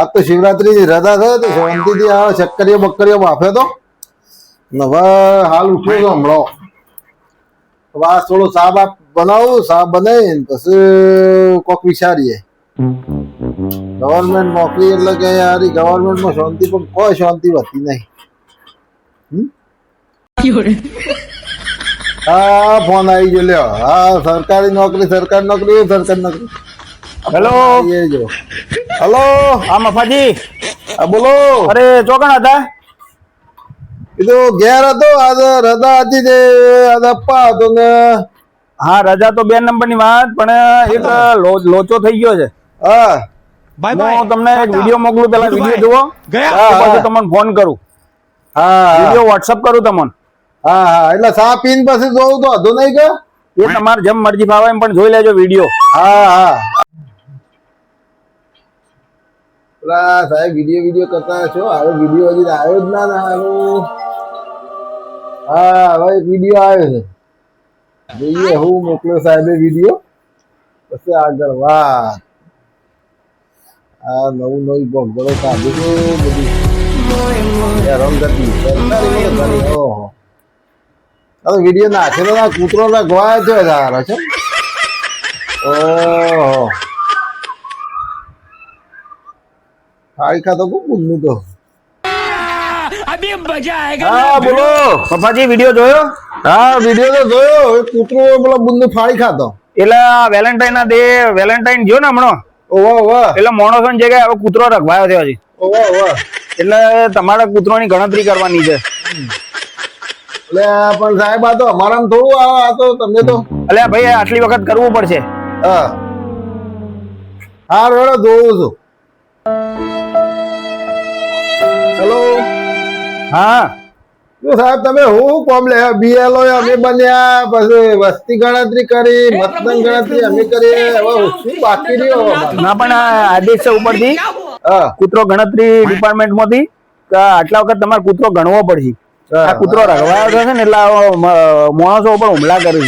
આ તો શિવરાત્રી રજા થયો તો શાંતિથી આ ચક્કરીઓ બક્કરીઓ માફે તો. હવે હાલ ઉઠ્યો તો હમણાં. વાસ થોડો સા બાપ બનાવું સા બનાવીને પછી કોક વિચારીએ. ગવર્મેન્ટ નોકરી એટલે કે યાર ગવર્મેન્ટમાં શાંતિ, પણ કોઈ શાંતિ હતી નહીં. હા, ફોન આવી ગયો, લ્યો. હા, સરકારી નોકરી સરકારી નોકરી સરકારી નોકરી. હેલો હેલો આ હા મફાજી. બોલો. અરે ચોકણ હતા? કીધું ઘેર હતો આજે રજા હતી તે આજે અપ્પા હતો ને. હા રજા તો બે નંબરની વાત પણ એક લોચો થઈ ગયો છે. હા. હું તમને એક વીડિયો મોકલું પેલા વીડિયો જુઓ. હા, તો પછી હા. તમને ફોન કરું. હા વીડિયો વોટ્સઅપ કરું તમને. હા હા. એટલે સા પીન પછી જોઉં તો હતો નહીં કે? એ તમારે જેમ મરજી ફાવે એમ પણ જોઈ લેજો વીડિયો. હા હા. પેલા સાહેબ વીડિયો વીડિયો કરતા છો. હવે વીડિયો હજી આવ્યો જ ના આવ્યો હા હવે એક વીડિયો આવ્યો છે. જોઈએ હું મોકલ્યો સાહેબે વીડિયો પછી આગળ વાત આ નવું નવું ભોગદડો કાઢ્યું બધી. કરી, ઓહો. વીડિયો નાખેલો કૂતરો ના ગવાય છે. સારા છે ઓહો થાળી ખાતો કોણ મજા આયેગા હા બોલો પપ્પાજી વિડિયો જોયો હા વિડિયો તો જોયો એ કૂતરો પેલા બુંદુ ફાળી ખાતો એટલે વેલેન્ટાઇન ના ડે વેલેન્ટાઇન જો ને હમણાં ઓહો ઓહો એટલે માણસો ની જગ્યાએ હવે કૂતરો રખવાયો છે હજી ઓહો ઓહો એટલે તમારે કૂતરોની ગણતરી કરવાની છે। એટલે પણ સાહેબ આ તો અમારા થોડું આવે આ તો તમને તો એટલે ભાઈ આટલી વખત કરવું પડશે। હા. હા રેડો જોઉં છું. હા. જો સાહેબ તમે હું કોમ લે? બીએલઓ અમે બન્યા પછી વસ્તી ગણતરી કરી મતદાન ગણતરી અમે કરી. હવે શું બાકી રહ્યો? ના પણ આદેશ ઉપરથી. કૂતરો ગણતરી ડિપાર્ટમેન્ટમાંથી આટલા વખત તમારે કૂતરો ગણવો પડશે. આ કૂતરો રખવાયો છે ને એટલે માણસો ઉપર હુમલા કરે.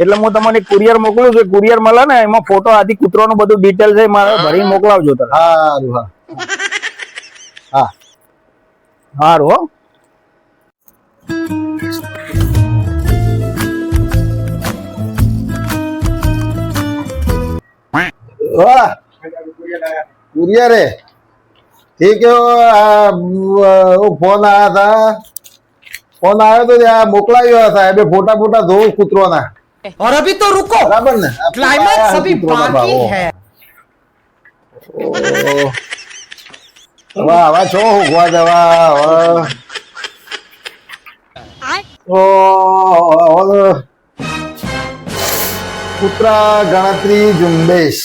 એટલે હું તમને કુરિયર મોકલું છું. કુરિયર મળે ને એમાં ફોટો આથી કૂતરોનું બધું ડિટેલ છે મારે ભરી મોકલાવજો તમે. સારું હા હા. સારું હો वाह कुरियर है ठीक है वो, आ, वो फोन आया था फोन आया तो ત્યાં મોકલાયો હતા એ બે ફોટા ફોટા ધોઉં કૂતરોના और अभी तो रुको બરાબર ને આ ફોટા આયા क्लाइमैक्स अभी કૂતરોના बाकी ભાવો. है ઓહ. વાહ વાહ, છો હુકવા ઓહ. કૂતરા ગણતરી ઝુંબેશ.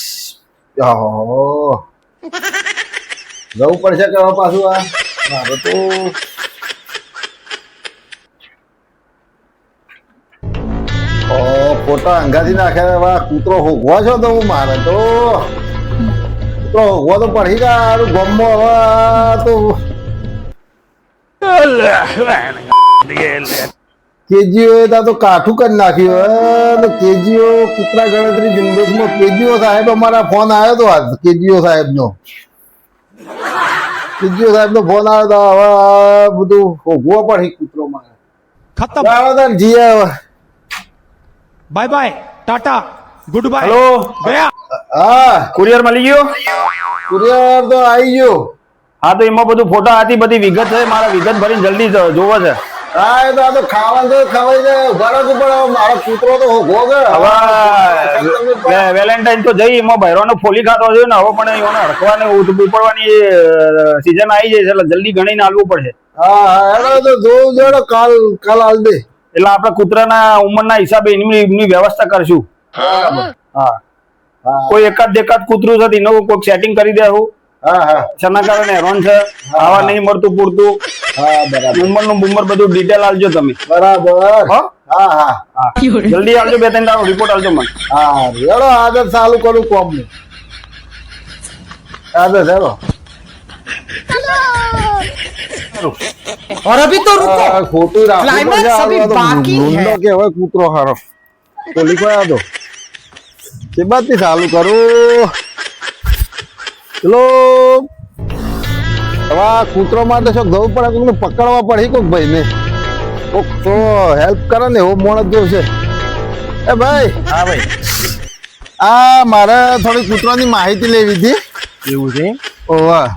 જવું પડશે કે હવે પાછું આ મારે તો ફોટા અંગાથી નાખ્યા કૂતરો હોગવા છો તો મારે તો તો હોવો તો પડી ગારું ગમો તો કેજીઓ તા તો કાઠું કરી નાખ્યું તો કેજીઓ કુતરા ગણતરી જિંદગીમાં કેજીઓ સાહેબ અમારા ફોન આવ્યો તો આજ કેજીઓ સાહેબનો. કેજીઓ સાહેબનો ફોન આવ્યો તો હવે બધું ઊભો પણ કૂતરો મારે. ખતમ. Bye bye tata. Good bye hello ગયા હા કુરિયર મળી ગયો? કુરિયર તો આવી ગયો. હા તો એમાં બધું ફોટા હતી બધી વિગત છે મારા વિગત ભરીને જલ્દી જોવો છે. હા એ તો આ તો ખાવાનું તો તો પણ તો જઈ એમાં ભૈરોનો ફોલી ખાતો છે ને હવે પણ એને એનો હડકવાને ઉપડવાની સીઝન આવી જાય છે એટલે જલ્દી ગણીને આલવું પડશે. હા તો જોઉં કાલ કાલ આલ દે. એટલે આપણે કૂતરાના ઉંમરના હિસાબે એમની એમની વ્યવસ્થા કરશું. કોઈ એકાદ દેકાદ કૂતરું છે એનું કોઈક સેટિંગ કરી દેવું હા હા શેના કારણે હેરાન છે ખાવા નહીં મળતું પૂરતું હા બરાબર ઉંમરનું બુમર બધું ડિટેલ આલજો તમે બરાબર હો? હા હા હા જલ્દી આવજો બે ત્રણ દાડો રિપોર્ટ આલજો મને હા રેડો આદત ચાલુ કરું કોમ આદત હેડો और अभी तो रुको આ ખોટું રાખવું Climax પડશે. આ अभी તો बाकी ભૂંડો है. કહેવાય કૂતરો હારો તો લીખવા દો તે બાદથી ચાલુ કરું. હેલો. હવે કૂતરો માટે શું જવું પડે કોઈને પકડવા પડે કોઈક ભાઈને. કોક તો હેલ્પ કરે ને એવો માણસ જોશે એ ભાઈ હા ભાઈ. આ મારે થોડી કૂતરાની માહિતી લેવી હતી. એવું છે? ઓવા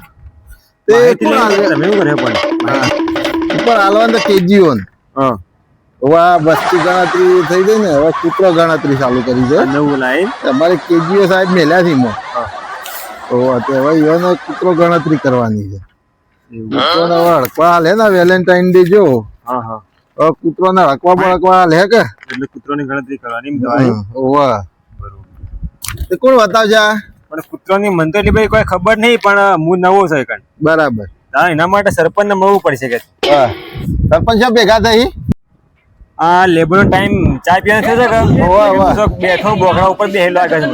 તે. ઉપર હાલવાનું તો કેજીઓ હા. હવે આ વસ્તી ગણતરી થઈ ગઈ ને હવે કૂતરો ગણતરી ચાલુ કરી છે. નવું લાઈન. અમારે કેજીઓ સાહેબ મેલ્યા છે એમાં. તો હવે એનો કૂતરો ગણતરી કરવાની છે. કૂતરોને હવે હડકવા હાલે ને વેલેન્ટાઇન ડે જો. કૂતરોને હડકવા બળકવા હાલે કે? એટલે કૂતરોની ગણતરી કરવાની ઓવા બરોબર. કોણ બતાવશે પણ કૂતરોની મન તો એટલી બધી કોઈ ખબર નહીં પણ હું નવો છે કણ. બરાબર. હા એના માટે સરપંચને મળવું પડશે કે? સરપંચ ભેગા થઈ? આ લેબરનો ટાઈમ ચા પીવાનો છે કે ઓવા બેઠો બોકડા ઉપર બેહી લાગે છે?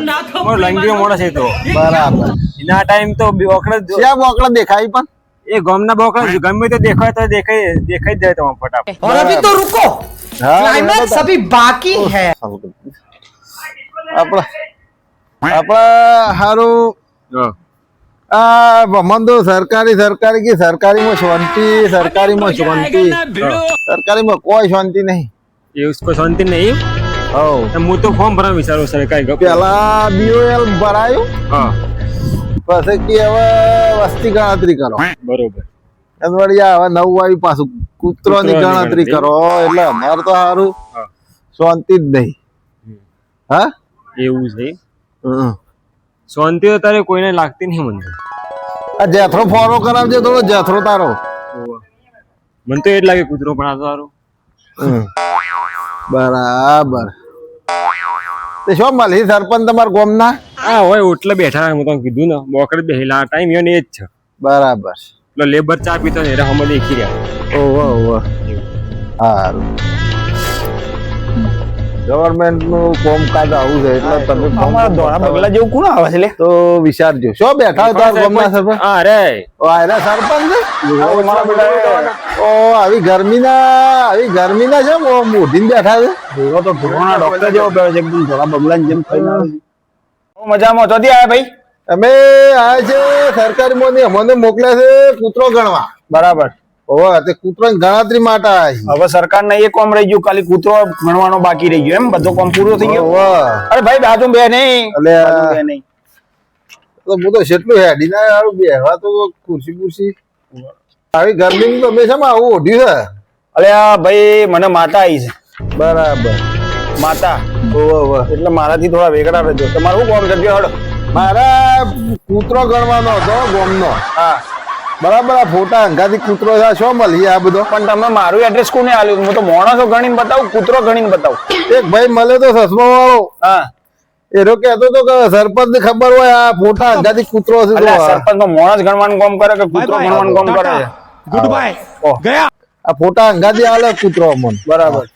મોર લંગી મોણસ છે તો. બરાબર. એના ટાઈમ તો બોકડા ક્યાં બોકડા દેખાય પણ? એ ગામના બોકડા ગમે તો દેખાય તો દેખાય દેખાઈ જાય તમામ ફટાફટ. અભી તો રૂકો. ક્લાઇમેક્સ અભી બાકી હે. આપણા આપણા હારું આ ભમંદો સરકારી સરકારી કે? સરકારીમાં શાંતિ સરકારીમાં શાંતિ. સરકારીમાં કોઈ શાંતિ નહીં. એ ઉસકો શાંતિ નહીં. તો હું તો ફોર્મ ભરવા વિચારું સરકારી ગપ. પેલા બીઓએલ ભરાયું? હા. પછી કે હવે વસ્તી ગણતરી કરો. બરોબર. એમ વળી હવે નવ આવ્યું પાછું. કૂતરો ની ગણતરી. કરો. એટલે અમારે તો સારું શાંતિ જ નહીં. હા? એવું છે. શાંતિ તો તારે કોઈને લાગતી નહીં મને. આ જેથરો ફોરો કરાવજો થોડો જેથરો તારો. મને તો એ જ લાગે કૂતરો પણ આ સારું. બરાબર. તે શું મળી સરપંચ તમારા ગામના? હા હોય ઓટલે બેઠા હું તમને કીધું ને બોકડે બેહેલા ટાઈમ એને એ જ છે. બરાબર. એટલે લેબર ચા પીતો ને એટલે હમ દેખી રહ્યા. ઓહો ઓહો. સારું. ગવર્મેન્ટનું કામકાજ આવું છે એટલે તમે અમારા દોડા બગલા જેવું કોણ આવે છે લે? તો વિચારજો. શું બેઠા હતા ગામના સરપંચ અરે ઓ આયરા સરપંચ? ઓ આવી ગરમીના આવી ગરમીના છે ઓ મોઢીને બેઠા છે. તો ભૂરોના ડોક્ટર જેવો બેઠો છે એકદમ ધોળા બબલાની જેમ થઈને આવે છે. મજામાં. ચોથી આયા ભાઈ? અમે આ છે સરકારી મોની અમને મોકલ્યા છે કૂતરો ગણવા. બરાબર. ઓહો તે કૂતરોની ગણતરી માટે હવે સરકારને એ કોમ રહી ગયું ખાલી કૂતરો ગણવાનો બાકી રહી ગયો. એમ બધો કોમ પૂરો થઈ ગયો? અરે ભાઈ બાજુ બે નહીં. એટલે નહીં. તો હું તો જેટલું હેડી ના હારું બેહવા તો ખુરશી ખુરશી આવી ગરમી તો હંમેશા આવું ઓઢ્યું છે? અલે આ ભાઈ મને માતા આવી છે. બરાબર. માતા. ઓહો ઓહો. એટલે મારાથી થોડા વેગડા રહેજો. તમારું કોમ છે હડો. મારા કૂતરો ગણવાનો હતો ગોમનો. હા. બરાબર આ ફોટા અંગાથી કૂતરો છે શું મળી આ બધો? પણ તમે મારું એડ્રેસ કોને આલ્યું હું તો મોણસો ગણીને બતાવું કૂતરો ગણીને બતાવું. એક ભાઈ મળે તો સસમો વાળો હા. એરો કહેતો તો કે સરપંચ ને ખબર હોય આ ફોટા અંગાથી કૂતરો છે સરપંચ તો મોણસ ગણવાનું કામ કરે કે કૂતરો ગણવાનું કામ કરે? ગુડ બાય ગયા. આ ફોટા અંગાથી આલે કૂતરો મન બરાબર.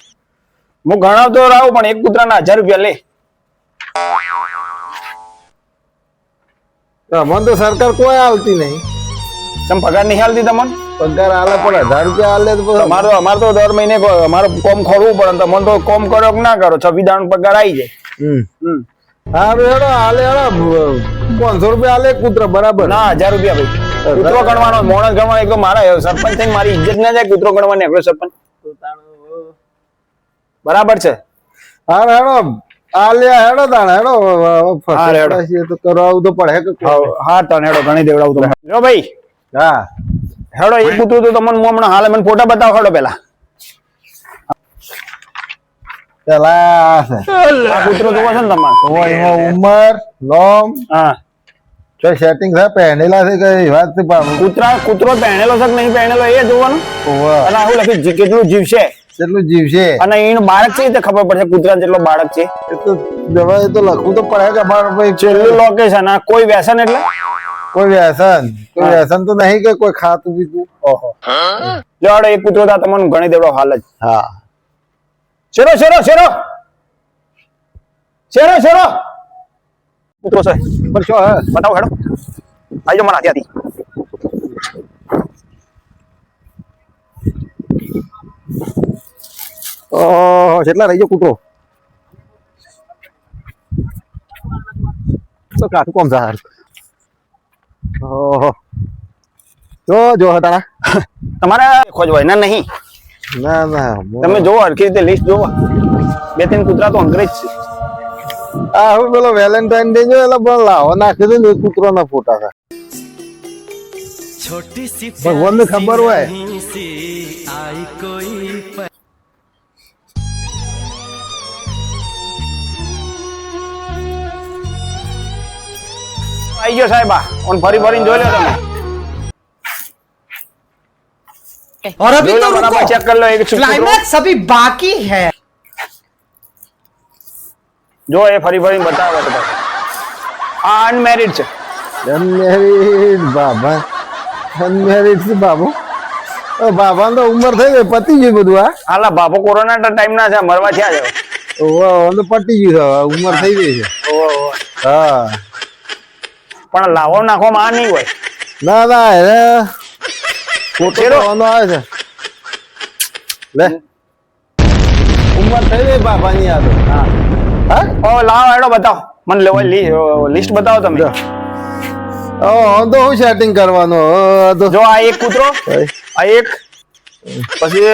હું ગણાવતો રહું પણ એક કૂતરાના હજાર રૂપિયા લે. મને તો સરકાર કોઈ આવતી નહીં. તમ પગાર નહીં હાલતી તમને? પગાર આલે પણ હજાર રૂપિયા આલે તો પછી અમારો અમારે તો દર મહિને અમારે કોમ ખોરવું પડે તમને તો કોમ કરો કે ના કરો? છવ્વીસ દાણ પગાર આવી જાય. હારું હેડો હાલે હેડો પાંચસો રૂપિયા હાલે કૂતરો બરાબર. ના હજાર રૂપિયા ભાઈ. કૂતરો ગણવાનો મોણસ ગણવાનો એક તો મારા સરપંચ થઈને મારી ઇજ્જત ના જાય કૂતરો ગણવાની એકલો સરપંચ. બરાબર છે? હા હેડો આલ્યા હેડો તાણ હેડો હા હેડો. તો કરાવવું તો પડે હા તને હેડો ઘણી દેવડાવું તો ભાઈ હા. હેડો એક કૂતરું તો તમને હું હમણાં હાલે મને ફોટા બતાવો હેડો પેલા. પેલા કૂતરો જોવો છે ને તમારે? ઉંમર નોમ હા. જો સેટિંગ છે પહેરેલા છે કઈ વાત છે કૂતરા કૂતરો પહેણેલો છે કે નહીં પહેરેલો એ જોવાનું. અને આવું લખ્યું? કેટલું જીવશે કેટલું જીવ છે? અને એનું બાળક છે તે ખબર પડશે કૂતરા જેટલો બાળક છે. એ તો દવા તો લખવું તો પડે કે અમારે ભાઈ છેલ્લું લોકેશન આ કોઈ વ્યસન એટલે? કોઈ વ્યસન કોઈ વ્યસન તો નહીં કે કોઈ ખાતું પીતું. ઓહો. જોડે એક કૂતરો તા તમને ઘણી દેવડો હાલ જ. હા. શેરો શેરો શેરો? શેરો શેરો? કૂતરો છે. પણ શું હે બતાવો હેડો. આજો મારા ત્યાંથી ઓહો, કેટલા રહી ગયો કૂતરો. તો કાઠું કોમ સાર ઓહો. જો જો હતા તમારે ખોજવાય ના નહીં. ના ના તમે જોવો હરખી રીતે લિસ્ટ જોવો. બે ત્રણ કૂતરા તો અંગ્રેજ છે. આ હું પેલો વેલેન્ટાઇન ડે જો એટલે પણ લાવો નાખી દે ને કૂતરો ના ફોટા છે. ભગવાન ને ખબર હોય. આવી ગયો સાહેબ આ ઓન ફરી ફરીને જોઈ લો તમે और अभी જોઈ तो લો બરાબર रुको ચેક કરી લો એક કૂતરો क्लाइमैक्स अभी बाकी है જો એ ફરી ફરીને બતાવે છે પાછો. આ અનમેરિડ છે અનમેરિડ બાબા અનમેરિડ છે બાબુ ઓ બાબા તો ઉંમર થઈ ગઈ પતી ગયું બધું આ હાલા બાપો કોરોના ટાઈમ ના છે મરવા થયા છે ઓહો હવે તો પતી ગયું છે હવે ઉંમર થઈ ગઈ છે હા પણ લાવો નાખવામાં આ નહીં હોય. ના ના એને ફોટો ચેરો. આવે છે. લે. ઉંમર થઈ ગઈ બાપાની આ તો. હા. હા? ઓ લાવો એડો બતાવો. મને લેવો લિસ્ટ બતાવો તમે. ઓ આમ તો હું સેટિંગ કરવાનો જો આ એક કૂતરો આ એક. પછી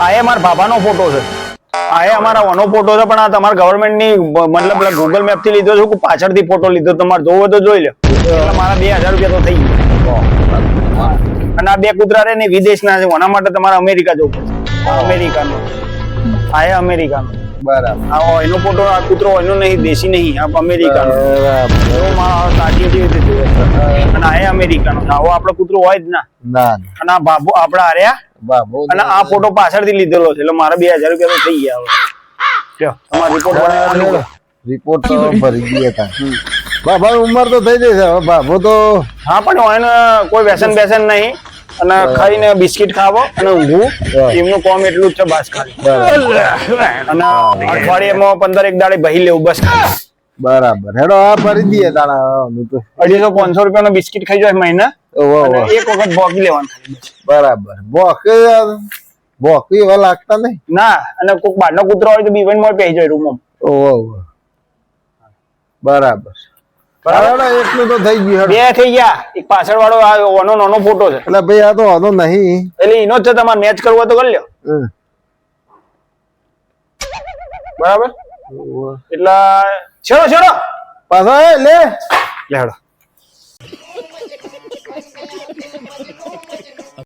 આ એ મારા બાપાનો ફોટો છે. આ એ અમારા વાનો ફોટો છે પણ આ તમારા ગવર્મેન્ટની મતલબ ગૂગલ મેપથી લીધો છું પાછળથી ફોટો લીધો તમારે જોવો તો જોઈ લો. મારા બે હજાર રૂપિયા તો થઈ ગયા. અને આ બે કૂતરા રે ને વિદેશના છે એના માટે તમારે અમેરિકા જવું પડશે. અમેરિકાનો. આ એ અમેરિકાનો. બરાબર. આ એનો ફોટો આ કૂતરો એનો નહીં દેશી નહીં આ અમેરિકાનો. એવો મારો સાચી જેવી રીતે જોયો અને આ એ અમેરિકાનો. આવો આપણો કૂતરો હોય જ ના. ના ના. અને આ બાબુ આપડા હાર્યા બાબુ અને આ ફોટો પાછળથી લીધેલો છે એટલે મારા બે હજાર રૂપિયા તો થઈ ગયા હવે. તમારો રિપોર્ટ રિપોર્ટ તો ભરી ગયા હતા. બાબા ઉંમર તો થઈ જશે હવે બાબુ તો હા પણ એને કોઈ વ્યસન બેસન નહીં. અને ખાઈને બિસ્કિટ ખાવો અને ઊંઘવું. એમનું કોમ એટલું જ છે બસ ખાલી. અને અઠવાડિયામાં પંદર એક દાડે બહી લેવું બસ ખાલી. બરાબર. હેડો આ ભરી દઈએ તાણા અઢીસો પાંચસો રૂપિયાનો બિસ્કિટ ખાઈ જાય મહિને. એક વખત ભોગી લેવાનું બરાબર. બોકે બોકી એવા લાગતા નહીં? ના અને કોઈક બહારનો કૂતરો હોય તો બીવનમાં પહેરી જાય રૂમ ઓહો. બરાબર. બરાબર. એટલું તો થઈ ગયું બે થઈ ગયા. એક પાછળ વાળો ઓનો નાનો ફોટો છે. એટલે ભાઈ આ તો આનો નહીં. એટલે એનો જ છે તમારે મેચ કરવો તો કરી લ્યો. બરાબર? એટલે છેડો છેડો. પાછો લે. લેડો